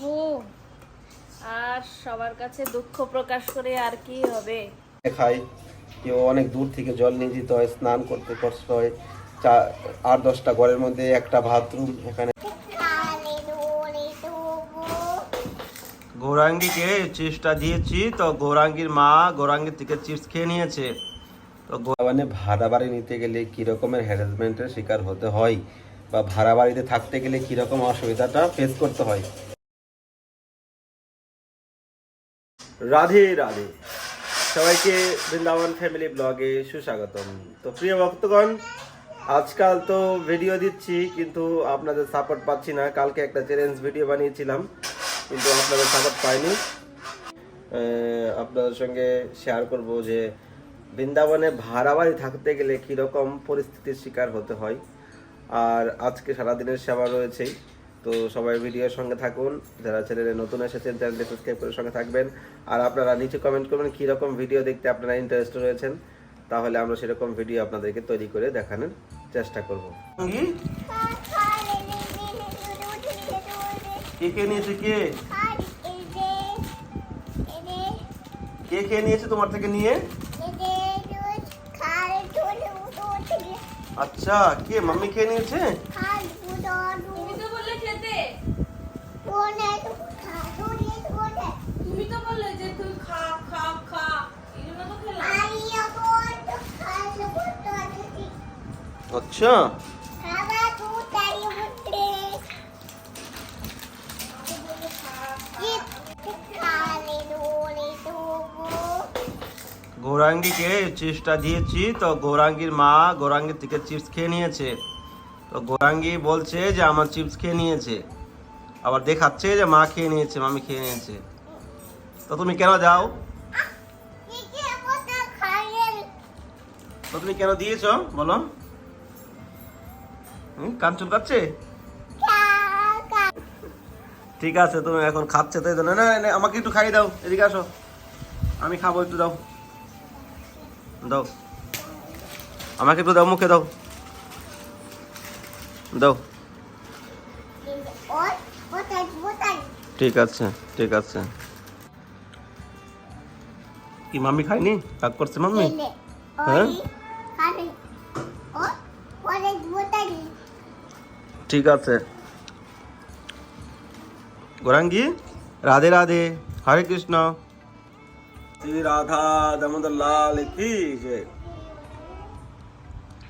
করব? আর সবার কাছে দুঃখ প্রকাশ করে আর কি হবে? খাই কেউ অনেক দূর থেকে জল নিয়ে যেতে হয় স্নান করতে কষ্ট হয়। চা আট দশটা ঘরের মধ্যে একটা বাথরুম এখানে গৌরাঙ্গীকে চিপসটা দিয়েছি তো গৌরাঙ্গীর মা গৌরাঙ্গীর থেকে চিপস খেয়ে নিয়েছে। তো মানে ভাড়া বাড়ি নিতে গেলে কি রকমের হ্যারাসমেন্টের শিকার হতে হয়? বা ভাড়া বাড়িতে থাকতে গেলে কি রকম অসুবিধাটা ফেস করতে হয়? রাধে রাধে। সবাইকে বৃন্দাবন ফ্যামিলি ব্লগে সুস্বাগতম। তো প্রিয় ভক্তগণ, আজকাল তো ভিডিও দিচ্ছি, কিন্তু আপনাদের সাপোর্ট পাচ্ছি না। কালকে একটা চ্যালেঞ্জ ভিডিও বানিয়েছিলাম, কিন্তু আপনাদের সাপোর্ট পাইনি। আপনাদের সঙ্গে শেয়ার করব যে, বৃন্দাবনে ভাড়া বাড়ি থাকতে গেলে কীরকম পরিস্থিতির শিকার হতে হয়। আর আজকে সারাদিনের সেবা রয়েছেই তো সবাই ভিডিওর সঙ্গে থাকুন। যারা চ্যানেলে নতুন এসেছেন, চ্যানেলটি সাবস্ক্রাইব করে সঙ্গে থাকবেন। আর আপনারা নিচে কমেন্ট করবেন কীরকম ভিডিও দেখতে আপনারা ইন্টারেস্ট রয়েছেন। তাহলে আমরা সেরকম ভিডিও আপনাদেরকে তৈরি করে দেখানোর চেষ্টা করব। কে কে নিয়েছে কে? কে কে নিয়েছে তোমার থেকে নিয়ে? আচ্ছা কে? মাম্মি খেয়ে নিয়েছে তুমি তো বললে খেতে তুমি তো বললে যে তুই খা খা খা এই জন্য তো আচ্ছা। গৌরাঙ্গীকে চিপসটা দিয়েছি। তো গৌরাঙ্গীর মা গৌরাঙ্গীর থেকে চিপস খেয়ে নিয়েছে। তো গৌরাঙ্গী বলছে যে আমার চিপস খেয়ে নিয়েছে। আবার দেখাচ্ছে যে মা খেয়ে নিয়েছে মামি খেয়ে নিয়েছে। তো তুমি কেন দাও? তো তুমি কেন দিয়েছ? বলো। হুম, কান চুলকাচ্ছে? ঠিক আছে তুমি এখন খাচ্ছে তাই তো না না আমাকে একটু খাইয়ে দাও এদিকে আসো। আমি খাব একটু দাও। দাও। আমাকে একটু দাও মুখে দাও। দাও। ঠিক আছে ঠিক আছে। কি মাম্মি খায়নি? কাক করছে মাম্মি? হ্যাঁ? ঠিক আছে। গোরাঙ্গি, রাধে রাধে, হরে কৃষ্ণ। শ্রী রাধা দামোদর লাল কি।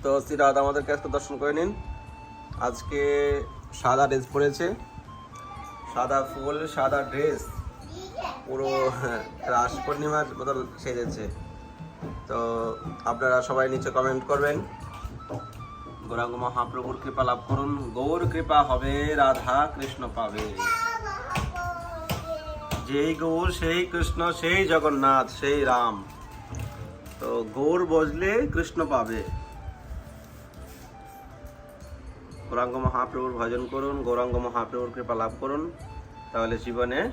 তো শ্রী রাধা আমাদের কাছে দর্শন করে নিন। আজকে সাদা ড্রেস পরেছে। সাদা ফুল, সাদা ড্রেস। পুরো রাস পূর্ণিমার মতো সেজেছে। তো আপনারা সবাই নিচে কমেন্ট করবেন। গৌরাঙ্গ মহাপ্রভুর কৃপা লাভ করুন। গৌর কৃপা হবে, রাধা কৃষ্ণ পাবে। যেই গৌর, সেই কৃষ্ণ, সেই জগন্নাথ, সেই রাম। তো গৌর বজলে কৃষ্ণ পাবে। গৌরাঙ্গ মহাপ্রভুর ভজন করুন, গৌরাঙ্গ মহাপ্রভুর কৃপা লাভ করুন। তাহলে জীবনে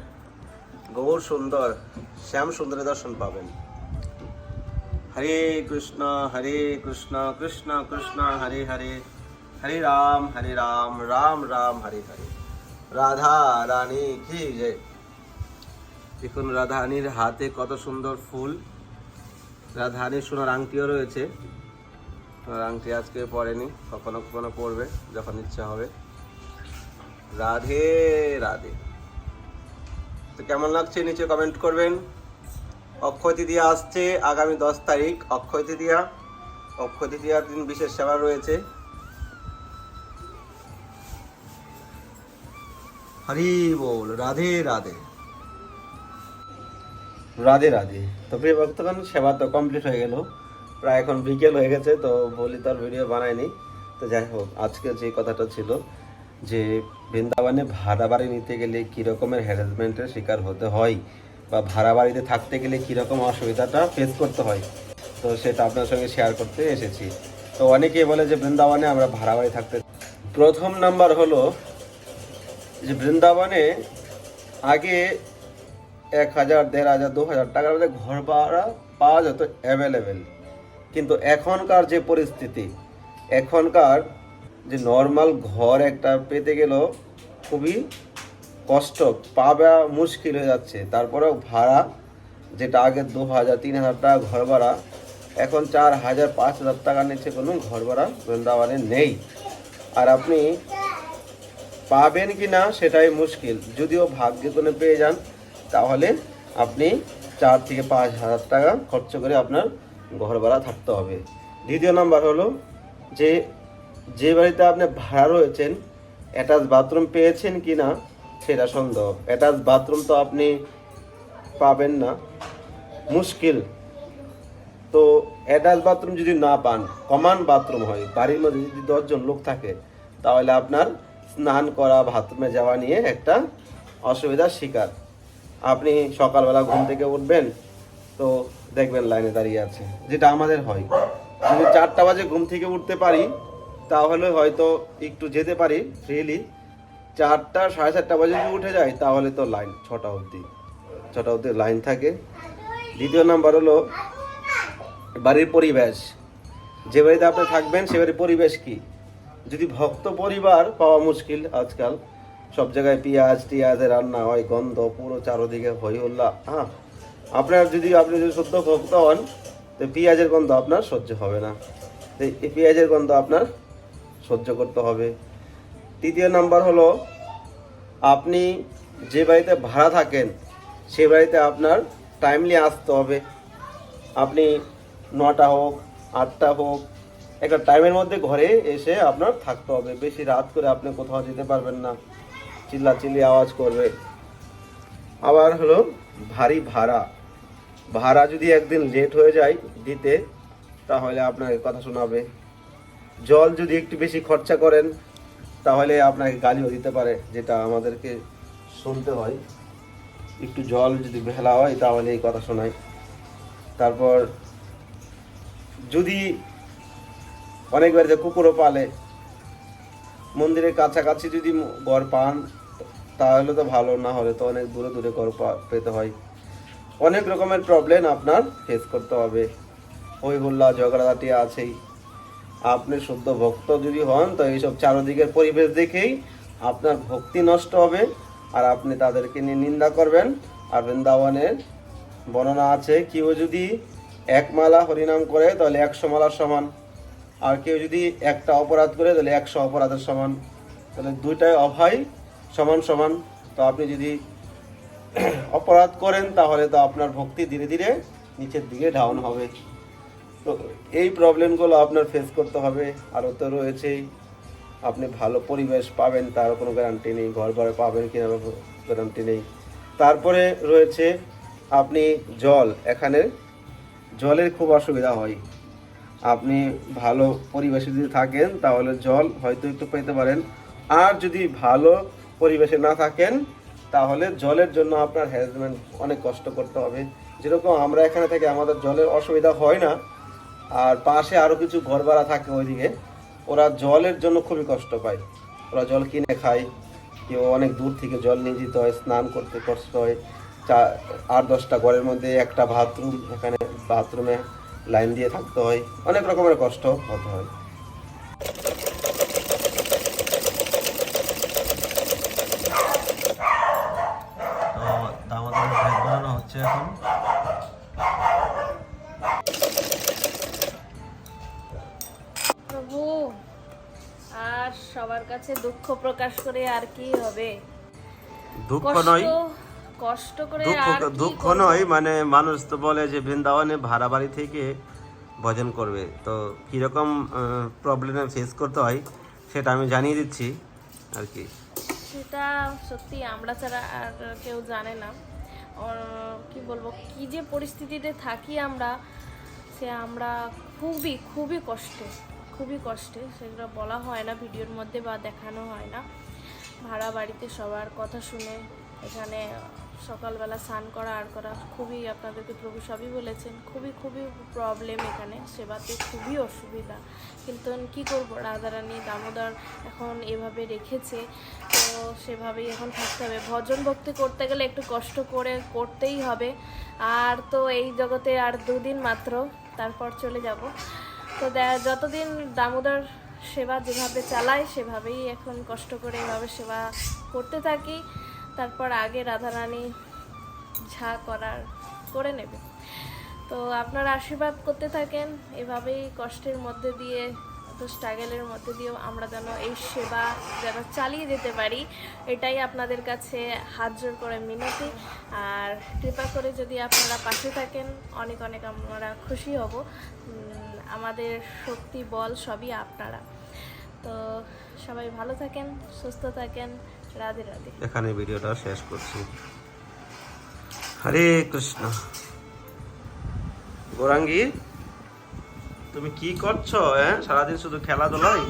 গৌর সুন্দর, শ্যাম সুন্দরের দর্শন পাবেন। হরে কৃষ্ণ হরে কৃষ্ণ কৃষ্ণ কৃষ্ণ, হরে হরে। হরে রাম হরে রাম রাম রাম, হরে হরে। রাধা রানী কি জয় দেখুন রাধারানীর হাতে কত সুন্দর ফুল। রাধারানীর সোনার আংটিও রয়েছে। সোনার আংটি আজকে পরেনি, কখনো কখনো পরবে, যখন ইচ্ছা হবে। রাধে রাধে। তো কেমন লাগছে? নিচে কমেন্ট করবেন। অক্ষয় তৃতীয়া আসছে আগামী দশ তারিখ। অক্ষয় তৃতীয়া, অক্ষয় তৃতীয়ার দিন বিশেষ সেবা রয়েছে। হরি বল, রাধে রাধে। রাধে রাধে। তো প্রিয় ভক্তগণ, সেবা তো কমপ্লিট হয়ে গেল। প্রায় এখন বিকেল হয়ে গেছে, তো বলি তো আর ভিডিও বানায়নি তো যাই হোক, আজকে যে কথাটা ছিল যে বৃন্দাবনে ভাড়া বাড়ি নিতে গেলে কী রকমের হ্যারাসমেন্টের শিকার হতে হয় বা ভাড়া বাড়িতে থাকতে গেলে কীরকম অসুবিধাটা ফেস করতে হয়। তো সেটা আপনার সঙ্গে শেয়ার করতে এসেছি। তো অনেকেই বলে যে বৃন্দাবনে আমরা ভাড়া বাড়ি থাকতে প্রথম নাম্বার হলো যে বৃন্দাবনে আগে এক হাজার, দেড় হাজার, দু হাজার টাকার মধ্যে ঘর ভাড়া পাওয়া যেত অ্যাভেলেবেল কিন্তু এখনকার যে পরিস্থিতি, এখনকার যে নর্মাল ঘর একটা পেতে গেলেও খুবই কষ্ট পাওয়া মুশকিল হয়ে যাচ্ছে। তারপরেও ভাড়া, যেটা আগে দু হাজার, তিন হাজার টাকা ঘর ভাড়া, এখন চার হাজার, পাঁচ হাজার টাকার নিচে কোনো ঘর ভাড়া বৃন্দাবনে নেই। আর আপনি পাবেন কি না সেটাই মুশকিল। যদিও ভাগ্যে কোনো পেয়ে যান, তাহলে আপনি চার থেকে পাঁচ হাজার টাকা খরচ করে আপনার ঘর ভাড়া থাকতে হবে। দ্বিতীয় নাম্বার হলো যে যে বাড়িতে আপনি ভাড়া রয়েছেন অ্যাটাচ বাথরুম পেয়েছেন কি না সেটা সন্দেহ। অ্যাটাচ বাথরুম তো আপনি পাবেন না। মুশকিল। তো অ্যাটাচ বাথরুম যদি না পান কমান বাথরুম হয়, বাড়ির মধ্যে যদি দশজন লোক থাকে, তাহলে আপনার স্নান করা, বাথরুমে যাওয়া নিয়ে একটা অসুবিধার শিকার। আপনি সকালবেলা ঘুম থেকে উঠবেন, তো দেখবেন লাইনে দাঁড়িয়ে আছে, যেটা আমাদের হয়। যদি চারটা বাজে ঘুম থেকে উঠতে পারি, তাহলে হয়তো একটু যেতে পারি ফ্রিলি চারটা, সাড়ে চারটা বাজে যদি উঠে যায়, তাহলে তো লাইন ছটা অবধি। ছটা অবধি লাইন থাকে। দ্বিতীয় নাম্বার হলো বাড়ির পরিবেশ। যে বাড়িতে আপনি থাকবেন, সে বাড়ির পরিবেশ কি? যদি ভক্ত পরিবার, পাওয়া মুশকিল আজকাল। সব জায়গায় পেঁয়াজ টিয়াজের রান্না হয়, গন্ধ, পুরো চারোদিকে হই হল্লা হ্যাঁ আপনার যদি, আপনি যদি শুদ্ধ ভক্ত হন, তো পেঁয়াজের গন্ধ আপনার সহ্য হবে না। এই পেঁয়াজের গন্ধ আপনার সহ্য করতে হবে। তৃতীয় নাম্বার হলো, আপনি যে বাড়িতে ভাড়া থাকেন, সে বাড়িতে আপনার টাইমলি আসতে হবে। আপনি নটা হোক, আটটা হোক, একটা টাইমের মধ্যে ঘরে এসে আপনার থাকতে হবে। বেশি রাত করে আপনি কোথাও যেতে পারবেন না। চিল্লা চিল্লি আওয়াজ করবে। আবার হলো, ভারী ভাড়া। ভাড়া যদি একদিন লেট হয়ে যায় দিতে, তাহলে আপনাকে কথা শোনাবে। জল যদি একটু বেশি খরচা করেন তাহলে আপনাকে গালিও দিতে পারে, যেটা আমাদেরকে শুনতে হয়। একটু জল যদি ভেলা হয়, তাহলে এই কথা শোনায়। তারপর যদি অনেকবার যে কুকুরও পালে, মন্দিরের কাছাকাছি যদি ঘর পান, তাহলে তো ভালো, না হলে তো অনেক দূরে দূরে ঘর পেতে হয়। অনেক রকমের প্রবলেম আপনার ফেস করতে হবে। হই হুল্লা ঝগড়াঝাটি আছেই। আপনি শুদ্ধ ভক্ত যদি হন, তো এইসব চারদিকের পরিবেশ দেখেই আপনার ভক্তি নষ্ট হবে আর আপনি তাদেরকে নিয়ে নিন্দা করবেন। আর বৃন্দাবনের বর্ণনা আছে, কেউ যদি এক মালা হরিনাম করে, তাহলে একশো মালার সমান। আর কেউ যদি একটা অপরাধ করে, তাহলে একশো অপরাধের সমান। তাহলে দুইটাই অভয়, সমান সমান। তো আপনি যদি অপরাধ করেন, তাহলে তো আপনার ভক্তি ধীরে ধীরে নিচের দিকে ডাউন হবে। তো এই প্রবলেমগুলো আপনার ফেস করতে হবে। আরও তো রয়েছেই। আপনি ভালো পরিবেশ পাবেন, তার কোনো গ্যারান্টি নেই। ঘর ঘরে পাবেন কিনা গ্যারান্টি নেই। তারপরে রয়েছে আপনি জল। এখানে জলের খুব অসুবিধা হয়। আপনি ভালো পরিবেশে যদি থাকেন, তাহলে জল হয়তো একটু পেতে পারেন। আর যদি ভালো পরিবেশে না থাকেন, তাহলে জলের জন্য আপনার হ্যারাসমেন্ট অনেক কষ্ট করতে হবে। যেরকম আমরা এখানে থেকে আমাদের জলের অসুবিধা হয় না। আর পাশে আরও কিছু ঘর ভাড়া থাকে ওইদিকে। ওরা জলের জন্য খুবই কষ্ট পায়। ওরা জল কিনে খায়। কেউ অনেক দূর থেকে জল নিয়ে যেতে হয়, স্নান করতে কষ্ট হয়। চা, আট দশটা ঘরের মধ্যে একটা বাথরুম, এখানে বাথরুমে লাইন দিয়ে থাকতে হয়। অনেক রকমের কষ্ট হতে হয়। সবার কাছে দুঃখ প্রকাশ করে আর কি হবে? দুঃখ নয়। কষ্ট করে দুঃখ আর দুঃখ নয় মানে মানুষ তো বলে যে বৃন্দাবনে ভাড়া বাড়ি থেকে ভজন করবে। তো কীরকম প্রবলেমে ফেস করতে হয় সেটা আমি জানিয়ে দিচ্ছি আর কি। সেটা সত্যি আমরা ছাড়া আর কেউ জানে না। কি বলব কি যে পরিস্থিতিতে থাকি আমরা সে আমরা খুবই খুবই কষ্টে। খুবই কষ্টে, সেগুলো বলা হয় না, ভিডিওর মধ্যে বা দেখানো হয় না। ভাড়া বাড়িতে সবার কথা শুনে, এখানে সকালবেলা স্নান করা, আর করা খুবই আপনাদেরকে প্রভু সবই বলেছেন। খুবই খুবই প্রবলেম এখানে, সেবাতে খুবই অসুবিধা। কিন্তু কি করব, রাধারানী দামোদর এখন এভাবে রেখেছে, তো সেভাবেই এখন থাকতে হবে। ভজন ভক্তি করতে গেলে একটু কষ্ট করে করতেই হবে। আর তো এই জগতে আর দুদিন মাত্র, তারপর চলে যাব। তো যতদিন দামোদর সেবা যেভাবে চালায়, সেভাবেই এখন কষ্ট করে এভাবে সেবা করতে থাকি। তারপর আগে রাধারানী ঝা করার করে নেবে। তো আপনার আশীর্বাদ করতে থাকেন, এভাবেই কষ্টের মধ্যে দিয়ে এত স্ট্রাগলের মধ্যে দিয়েও আমরা যেন এই সেবা যেন চালিয়ে যেতে পারি, এটাই আপনাদের কাছে হাত জোর করে মিনতি। আর কৃপা করে যদি আপনারা পাশে থাকেন, অনেক অনেক আমরা খুশি হব। আমাদের শক্তি, বল সবই আপনারা। তো সবাই ভালো থাকেন, সুস্থ থাকেন। রাধে রাধে। এখানে ভিডিওটা শেষ করছি। হরে কৃষ্ণ। গৌরাঙ্গী? তুমি কি করছ হ্যাঁ? সারাদিন শুধু খেলাধুলাই।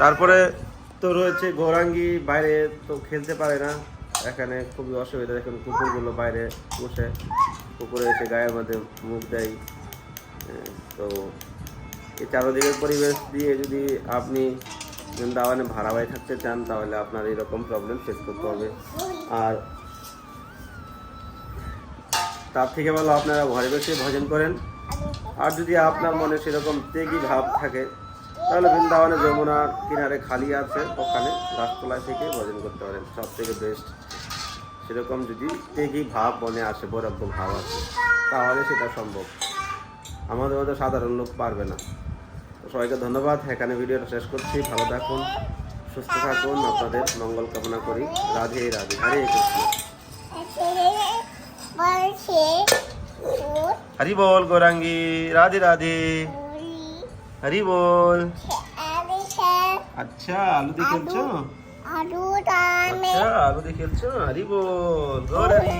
তারপরে তো রয়েছে গৌরাঙ্গী, বাইরে তো খেলতে পারে না। এখানে খুবই অসুবিধা, দেখুন কুকুরগুলো বাইরে বসে কুকুরে এসে গায়ের মধ্যে মুখ দেয়। তো এই চারদিকের পরিবেশ দিয়ে যদি আপনি বৃন্দাবনে ভাড়া বাড়ি থাকতে চান, তাহলে আপনার এরকম প্রবলেম ফেস করতে হবে। আর তার থেকে ভালো আপনারা ঘরে বসে ভজন করেন। আর যদি আপনার মনে সেরকম তেগি ভাব থাকে, তাহলে বৃন্দাবনে যমুনার কিনারে খালি আছে, ওখানে গাছতলায় থেকে ভজন করতে পারেন। সব থেকে বেস্ট সেরকম যদি তেগি ভাব মনে আসে, বৈরাগ্য ভাব আছে তাহলে সেটা সম্ভব। আমাদের মতো সাধারণ লোক পারবে না। সবাইকে ধন্যবাদ। এখানে ভিডিওটা শেষ করছি। ভালো থাকুন, সুস্থ থাকুন। আপনাদের মঙ্গল কামনা করি। রাধে রাধে। হরে কৃষ্ণ। বলছে হরি বল গৌরাঙ্গী। রাধে রাধে। হরি বল। আচ্ছা আলু দিয়ে খেলছো? আচ্ছা আলু দিয়ে খেলছো? হরি বল গৌরাঙ্গী।